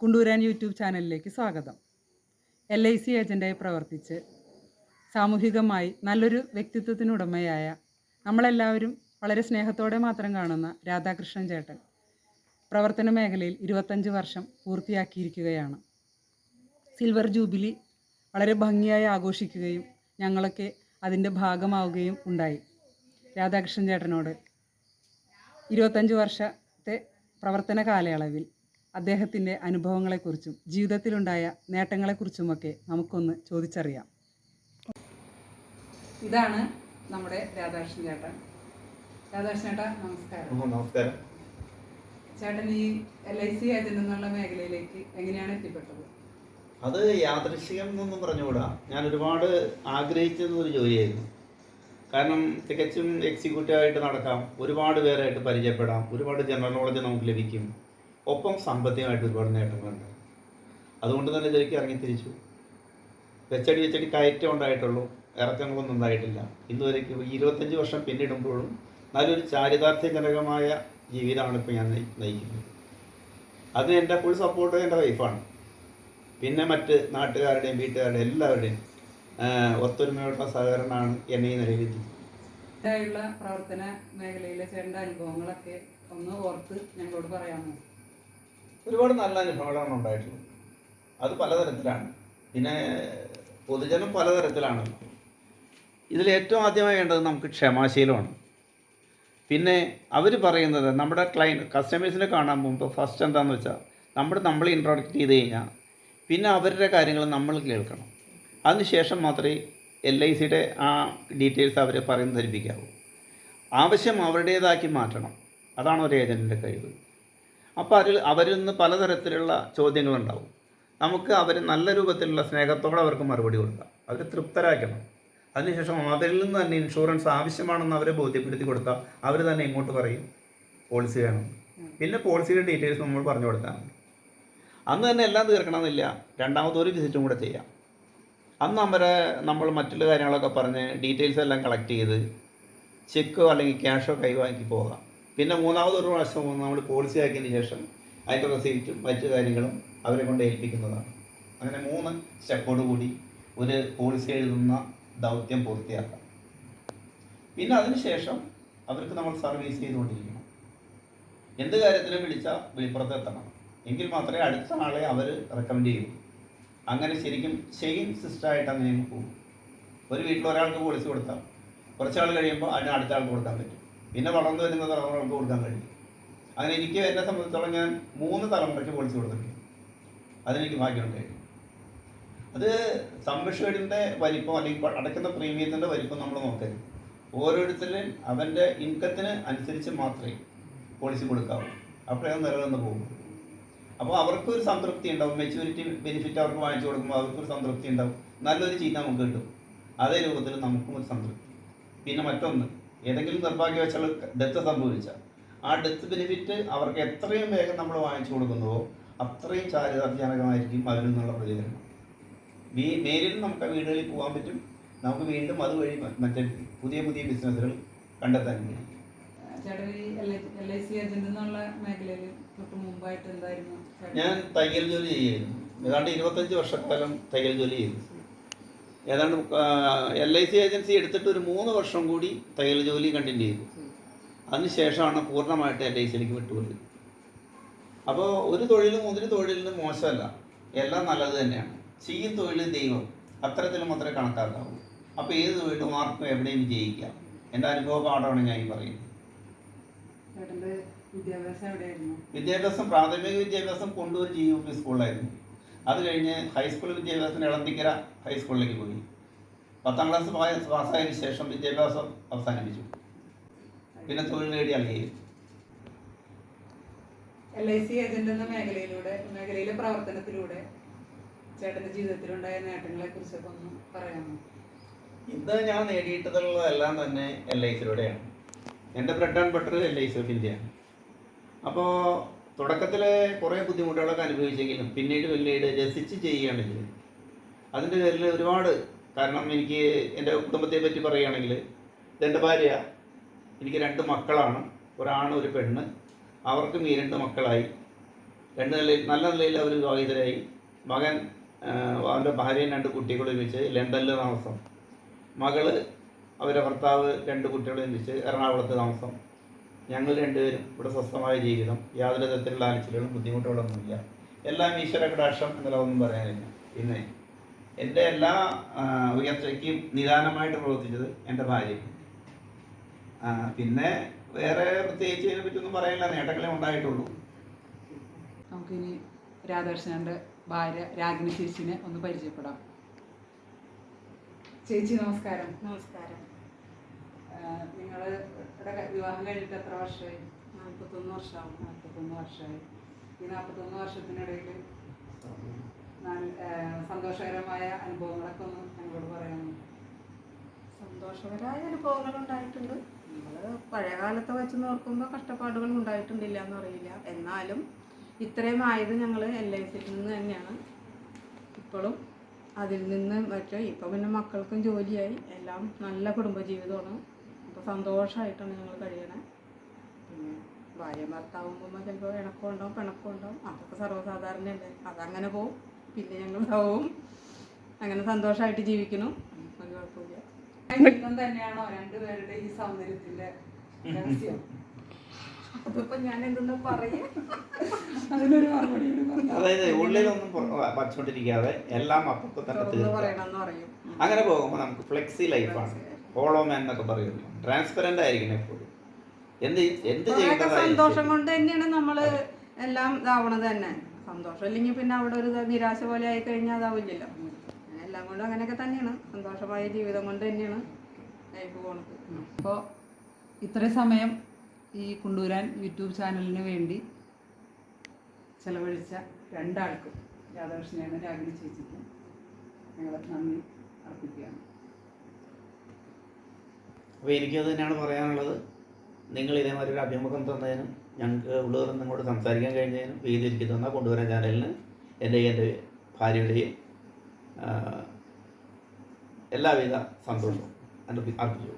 കുണ്ടൂരാൻ YouTube ചാനലിലേക്ക് സ്വാഗതം. L I C ഏജന്റായി പ്രവർത്തിച്ച് സാമൂഹികമായി നല്ലൊരു വ്യക്തിത്വത്തിനുടമയായ നമ്മളെല്ലാവരും വളരെ സ്നേഹത്തോടെ മാത്രം കാണുന്ന രാധാകൃഷ്ണൻ ചേട്ടൻ പ്രവർത്തന മേഖലയിൽ ഇരുപത്തഞ്ച് വർഷം പൂർത്തിയാക്കിയിരിക്കുകയാണ്. സിൽവർ ജൂബിലി വളരെ ഭംഗിയായി ആഘോഷിക്കുകയും ഞങ്ങളൊക്കെ അതിന്റെ ഭാഗമാവുകയും ഉണ്ടായി. രാധാകൃഷ്ണൻ ചേട്ടനോട് ഇരുപത്തഞ്ച് വർഷത്തെ പ്രവർത്തന കാലയളവിൽ അദ്ദേഹത്തിന്റെ അനുഭവങ്ങളെക്കുറിച്ചും ജീവിതത്തിലുണ്ടായ നേട്ടങ്ങളെക്കുറിച്ചുമൊക്കെ നമുക്കൊന്ന് ചോദിച്ചറിയാം. ഇതാണ് നമ്മുടെ രാധാകൃഷ്ണൻ ചേട്ടൻ. രാധാകൃഷ്ണൻ ചേട്ടാ നമസ്കാരം. നമസ്കാരം. ചേട്ടൻ ഈ എൽ ഐ സി ഏജന്റ് എന്നുള്ള മേഖലയിലേക്ക് എങ്ങനെയാണ് എത്തിപ്പെട്ടത്? അത് യാദൃശികം എന്നൊന്നും പറഞ്ഞുകൂടാ. ഞാൻ ഒരുപാട് ആഗ്രഹിച്ചിരുന്ന ഒരു ജോലിയായിരുന്നു. കാരണം തികച്ചും എക്സിക്യൂട്ടീവായിട്ട് നടക്കാം ഒരുപാട് പേരായിട്ട് പരിചയപ്പെടാം ഒരുപാട് ജനറൽ നോളജ് നമുക്ക് ലഭിക്കും. ഒപ്പം സാമ്പത്തികമായിട്ട് ഒരുപാട് നേട്ടങ്ങളുണ്ട്. അതുകൊണ്ട് തന്നെ ഇതിലേക്ക് ഇറങ്ങി തിരിച്ചു. വെച്ചടി വെച്ചടി കയറ്റം ഉണ്ടായിട്ടുള്ളൂ. ഇറക്കങ്ങളൊന്നും ഉണ്ടായിട്ടില്ല. ഇന്നുവരേക്ക് ഇരുപത്തഞ്ച് വർഷം പിന്നിടുമ്പോഴും നല്ലൊരു ചാരിതാർത്ഥ്യജനകമായ ജീവിതമാണ് ഇപ്പോൾ ഞാൻ നയിക്കുന്നത്. അതിന് എന്റെ ഫുൾ സപ്പോർട്ട് എന്റെ വൈഫാണ് പിന്നെ മറ്റ് നാട്ടുകാരുടെയും വീട്ടുകാരുടെയും എല്ലാവരുടെയും ഒത്തൊരുമയുള്ള സഹകരണമാണ് എന്നെ ഈ നിലയിൽ എത്തിച്ചത്. പ്രവർത്തന മേഖലയിലെ ചേട്ടന്റെ അനുഭവങ്ങളൊക്കെ ഒന്ന് ഓർത്ത് ഞങ്ങളോട് പറയാമോ? ഒരുപാട് നല്ല അനുഭവങ്ങളാണ് ഉണ്ടായിട്ടുള്ളത്. അത് പലതരത്തിലാണ്. പിന്നെ പൊതുജനം പലതരത്തിലാണ്. ഇതിൽ ഏറ്റവും ആദ്യമായി വേണ്ടത് നമുക്ക് ക്ഷമാശീലമാണ്. പിന്നെ അവർ പറയുന്നത് നമ്മുടെ ക്ലയന്റ് കസ്റ്റമേഴ്സിനെ കാണാൻ മുമ്പ് ഫസ്റ്റ് എന്താണെന്ന് വെച്ചാൽ നമ്മൾ നമ്മൾ ഇൻട്രോഡക്റ്റ് ചെയ്ത് കഴിഞ്ഞാൽ പിന്നെ അവരുടെ കാര്യങ്ങൾ നമ്മൾ കേൾക്കണം. അതിനുശേഷം മാത്രമേ എൽ ഐ സിയുടെ ആ ഡീറ്റെയിൽസ് അവരെ പറയുന്നത് ധരിപ്പിക്കാവൂ. ആവശ്യം അവരുടേതാക്കി മാറ്റണം. അതാണ് ഒരു ഏജന്റിന്റെ കഴിവ്. അപ്പോൾ അതിൽ അവരിൽ നിന്ന് പലതരത്തിലുള്ള ചോദ്യങ്ങളുണ്ടാവും. നമുക്ക് അവർ നല്ല രൂപത്തിലുള്ള സ്നേഹത്തോടെ അവർക്ക് മറുപടി കൊടുക്കാം. അവർ തൃപ്തരാക്കണം. അതിനുശേഷം അവരിൽ നിന്ന് തന്നെ ഇൻഷുറൻസ് ആവശ്യമാണെന്ന് അവരെ ബോധ്യപ്പെടുത്തി കൊടുത്താൽ അവർ തന്നെ ഇങ്ങോട്ട് പറയും പോളിസി വേണം. പിന്നെ പോളിസിയുടെ ഡീറ്റെയിൽസ് നമ്മൾ പറഞ്ഞു കൊടുക്കാം അന്ന് തന്നെ എല്ലാം തീർക്കണമെന്നില്ല. രണ്ടാമതൊരു വിസിറ്റും കൂടെ ചെയ്യാം. അന്ന് അവരെ നമ്മൾ മറ്റുള്ള കാര്യങ്ങളൊക്കെ പറഞ്ഞ് ഡീറ്റെയിൽസ് എല്ലാം കളക്ട് ചെയ്ത് ചെക്കോ അല്ലെങ്കിൽ ക്യാഷോ കൈവാങ്ങി പോകാം. പിന്നെ മൂന്നാമത് ഒരു പ്രാവശ്യം നമ്മൾ പോളിസി ആക്കിയതിന് ശേഷം അതിന്റെ റെസീപ്റ്റും മറ്റു കാര്യങ്ങളും അവരെ കൊണ്ട് ഏൽപ്പിക്കുന്നതാണ്. അങ്ങനെ മൂന്ന് സ്റ്റെപ്പോട് കൂടി ഒരു പോളിസി എഴുതുന്ന ദൗത്യം പൂർത്തിയാക്കാം. പിന്നെ അതിനുശേഷം അവർക്ക് നമ്മൾ സർവീസ് ചെയ്തുകൊണ്ടിരിക്കണം. എന്ത് കാര്യത്തിലും വിളിച്ചാൽ വിളിപ്പുറത്ത് എത്തണം. എങ്കിൽ മാത്രമേ അടുത്ത നാളെ അവർ റെക്കമെൻഡ് ചെയ്യൂ. അങ്ങനെ ശരിക്കും ചെയിൻ സിസ്റ്റമായിട്ട് അങ്ങനെ പോകും. ഒരു വീട്ടിൽ ഒരാൾക്ക് പോളിസി കൊടുത്താൽ കുറച്ചാൾ കഴിയുമ്പോൾ അതിന് അടുത്ത ആൾക്ക് കൊടുക്കാൻ പറ്റും. പിന്നെ വളർന്നു വരുന്ന തലമുറകൾക്ക് കൊടുക്കാൻ കഴിയും. അങ്ങനെ എനിക്ക് എന്നെ സംബന്ധിച്ചോളം ഞാൻ മൂന്ന് തലമുറയ്ക്ക് പൊളിച്ചു കൊടുത്തിട്ടുണ്ട്. അതിനെനിക്ക് ഭാഗ്യമുണ്ടായിരുന്നു അത് സമ്മിഷേഡിന്റെ വലിപ്പം അല്ലെങ്കിൽ അടയ്ക്കുന്ന പ്രീമിയത്തിന്റെ വലിപ്പം നമ്മൾ നോക്കരുത്. ഓരോരുത്തരും അവന്റെ ഇൻകത്തിന് അനുസരിച്ച് മാത്രമേ പോളിസി കൊടുക്കാവൂ. അപ്പോഴേ അത് നിലനിന്ന് പോകും. അപ്പോൾ അവർക്കൊരു സംതൃപ്തി ഉണ്ടാവും. മെച്യൂരിറ്റി ബെനിഫിറ്റ് അവർക്ക് വാങ്ങിച്ചു കൊടുക്കുമ്പോൾ അവർക്കൊരു സംതൃപ്തി ഉണ്ടാവും. നല്ലൊരു ചീത്ത നമുക്ക് കിട്ടും. അതേ രൂപത്തിൽ നമുക്കും ഒരു സംതൃപ്തി. പിന്നെ മറ്റൊന്ന് ഏതെങ്കിലും നിർഭാഗ്യവശാൽ ഡെത്ത് സംഭവിച്ചാൽ ആ ഡെത്ത് ബെനിഫിറ്റ് അവർക്ക് എത്രയും വേഗം നമ്മൾ വാങ്ങിച്ചു കൊടുക്കുന്നുവോ അത്രയും ചാരിതാർത്ഥ്യജനകമായിരിക്കും അവരിൽ നിന്നുള്ള പ്രതികരണം വീ നേരിൽ നമുക്ക് ആ വീടുകളിൽ പോകാൻ പറ്റും. നമുക്ക് വീണ്ടും അതുവഴി മറ്റേ പുതിയ പുതിയ ബിസിനസ്സുകൾ കണ്ടെത്താൻ കഴിയും. ഞാൻ തയ്യൽ ജോലി ചെയ്യുന്നു ഏതാണ്ട് ഇരുപത്തഞ്ച് വർഷക്കാലം തയ്യൽ ജോലി ചെയ്തു. ഏതാണ്ട് എൽ ഐ സി ഏജൻസി എടുത്തിട്ട് ഒരു മൂന്ന് വർഷം കൂടി തയ്യൽ ജോലി കണ്ടിന്യൂ ചെയ്തു. അതിനുശേഷമാണ് പൂർണമായിട്ട് എൽ ഐ സിയിലേക്ക് വിട്ടുപോയത്. അപ്പോൾ ഒരു തൊഴിലും ഒരു തൊഴിലിനും മോശമല്ല. എല്ലാം നല്ലത് തന്നെയാണ്. ചെയ്യും തൊഴിലും ദൈവം അത്തരത്തിൽ മാത്രമേ കണക്കാക്കാവൂ. അപ്പോൾ ഏത് തൊഴിലും ആർക്കും എവിടെയും വിജയിക്കാം എന്റെ അനുഭവ പാഠമാണ് ഞാൻ ഈ പറയുന്നത്. വിദ്യാഭ്യാസം പ്രാഥമിക വിദ്യാഭ്യാസം കൊണ്ടൂർ ജി യു പി സ്കൂളിലായിരുന്നു അത് കഴിഞ്ഞ് ഹൈസ്കൂൾ വിദ്യാഭ്യാസത്തിന് ഇളന്തിക്കര ഹൈസ്കൂളിലേക്ക് പോയി. പത്താം ക്ലാസ് പോയ പാസ്സായതിനു ശേഷം വിദ്യാഭ്യാസം അവസാനിപ്പിച്ചു. പിന്നെ തൊഴിൽ നേടി അല്ലെങ്കിൽ എൽ ഐ സി ഏജന്റ് എന്ന മേഖലയിലൂടെ മേഖലയിലെ പ്രവർത്തനത്തിലൂടെ ചേട്ടന്റെ ജീവിതത്തിലുണ്ടായ നേട്ടങ്ങളെ കുറിച്ചൊക്കെ ഒന്ന് പറയാമോ? ഇന്ന് ഞാൻ നേടിയിട്ടുള്ളതെല്ലാം തന്നെ എൽ ഐ സിയിലൂടെയാണ്. എന്റെ bread and butter L I C of ഇന്ത്യയാണ് അപ്പോൾ തുടക്കത്തിൽ കുറേ ബുദ്ധിമുട്ടുകളൊക്കെ അനുഭവിച്ചെങ്കിലും പിന്നീട് പിന്നീട് രസിച്ച് ചെയ്യുകയാണ് ചെയ്തത്. അതിന്റെ പേരിൽ ഒരുപാട് കാരണം എനിക്ക് എന്റെ കുടുംബത്തെ പറ്റി പറയുകയാണെങ്കിൽ രണ്ട് ഭാര്യ എനിക്ക് രണ്ട് മക്കളാണ്. ഒരാണ് ഒരു പെണ്ണ്. അവർക്കും ഈ രണ്ട് മക്കളായി. രണ്ട് നിലയിൽ നല്ല നിലയിൽ അവർ വിവാഹിതരായി. മകൻ അവന്റെ ഭാര്യയും രണ്ട് കുട്ടികളും ഒരുമിച്ച് ലണ്ടനിൽ താമസം. മകൾ അവരുടെ ഭർത്താവ് രണ്ട് കുട്ടികളും ഒരുമിച്ച് എറണാകുളത്ത് താമസം. ഞങ്ങൾ രണ്ടുപേരും ഇവിടെ സ്വസ്ഥമായ ജീവിതം യാതൊരു തരത്തിലുള്ള ആലോചനകളും ബുദ്ധിമുട്ടുകളൊന്നുമില്ല. എല്ലാം ഈശ്വര കടാക്ഷം എന്നുള്ളതൊന്നും പറയാനില്ല. പിന്നെ എന്റെ എല്ലാ ഉയർച്ചയ്ക്കും നിദാനമായിട്ട് പ്രവർത്തിച്ചത് എന്റെ ഭാര്യ ആ, പിന്നെ വേറെ പ്രത്യേകിച്ച് ഇതിനെ പറ്റിയൊന്നും പറയാനില്ല നേട്ടങ്ങളെ ഉണ്ടായിട്ടുള്ളൂ. നമുക്കിനി രാധാകൃഷ്ണന്റെ ഭാര്യ രാഗിണി ചേച്ചിനെ ഒന്ന് പരിചയപ്പെടാം. ചേച്ചി നമസ്കാരം. നമസ്കാരം. നിങ്ങൾ വിവാഹം കഴിഞ്ഞിട്ട് എത്ര വർഷമായി? നാൽപ്പത്തൊന്ന് വർഷമാവും നാൽപ്പത്തൊന്ന് വർഷമായി. ഈ നാൽപ്പത്തൊന്ന് വർഷത്തിനിടയിൽ സന്തോഷകരമായ അനുഭവങ്ങളൊക്കെ ഒന്ന് ഞങ്ങളോട് പറയാമോ? സന്തോഷകരമായ അനുഭവങ്ങൾ ഉണ്ടായിട്ടുണ്ട്. നമ്മൾ പഴയ കാലത്തെ വെച്ച് നോക്കുമ്പോൾ കഷ്ടപ്പാടുകൾ ഉണ്ടായിട്ടുണ്ടില്ല എന്ന് അറിയില്ല എന്നാലും ഇത്രയും ആയത് ഞങ്ങൾ എൽ ഐ സിയിൽ നിന്ന് തന്നെയാണ്. ഇപ്പോഴും അതിൽ നിന്ന് മറ്റേ ഇപ്പം പിന്നെ മക്കൾക്കും ജോലിയായി. എല്ലാം നല്ല കുടുംബജീവിതമാണ്. അപ്പോൾ സന്തോഷമായിട്ടാണ് ഞങ്ങൾ കഴിയണേ. പിന്നെ ഭാര്യ ഭർത്താവുമ്പോൾ ചിലപ്പോൾ ഇണക്കം ഉണ്ടാവും പിണക്കം ഉണ്ടാവും അതൊക്കെ സർവസാധാരണയല്ലേ. അതങ്ങനെ പോവും. പിന്നെ ഞങ്ങൾ ഉണ്ടാവും അങ്ങനെ സന്തോഷമായിട്ട് ജീവിക്കണം ഒരു കുഴപ്പമില്ല ജീവിതം തന്നെയാണോ രണ്ടുപേരുടെ ഈ സൗന്ദര്യത്തിന്റെ രഹസ്യം? അതിപ്പോ ഞാൻ എന്തെന്ന് പറയാ? അതിനൊരു മറുപടി. അതായത് ഉള്ളിലൊന്നും വച്ചുകൊണ്ടിരിക്കാതെ എല്ലാം അപ്പൊക്കെ തന്നെ അങ്ങനെ പോകുമ്പോൾ നമുക്ക് ഫ്ലെക്സി ലൈഫാണ് ഹോളോ മാൻ എന്നൊക്കെ പറയുന്നു. ട്രാൻസ്പെറന്റ് ആയിരിക്കണം എപ്പോഴും. എന്ത് എന്ത് സന്തോഷം കൊണ്ട് തന്നെയാണ് നമ്മൾ എല്ലാം ഇതാവണത് തന്നെ. സന്തോഷം ഇല്ലെങ്കിൽ പിന്നെ അവിടെ ഒരു നിരാശ പോലെ ആയി കഴിഞ്ഞാൽ അതാവില്ലല്ലോ എല്ലാം കൊണ്ടും അങ്ങനെയൊക്കെ തന്നെയാണ്. സന്തോഷമായ ജീവിതം കൊണ്ട് തന്നെയാണ് ലൈഫ് പോണത്. അപ്പോൾ ഇത്രയും സമയം ഈ കുണ്ടൂരാൻ യൂട്യൂബ് ചാനലിന് വേണ്ടി ചെലവഴിച്ച രണ്ടാൾക്കും രാധാകൃഷ്ണനും രാഗിണി ചേച്ചിക്കും ഞങ്ങൾ നന്ദി അർപ്പിക്കുകയാണ്. അപ്പോൾ എനിക്കത് തന്നെയാണ് പറയാനുള്ളത്. നിങ്ങൾ ഇതേമാതിരി ഒരു അഭിമുഖം തന്നതിനും ഞങ്ങൾക്ക് ഉള്ളവർ നിങ്ങളോട് സംസാരിക്കാൻ കഴിഞ്ഞതിനും വേദിയിരിക്കി തന്ന കൊണ്ടുവരാൻ ചാനലിന് എന്റെയും എന്റെ ഭാര്യയുടെയും എല്ലാവിധ സന്തോഷവും അർപ്പിച്ചു.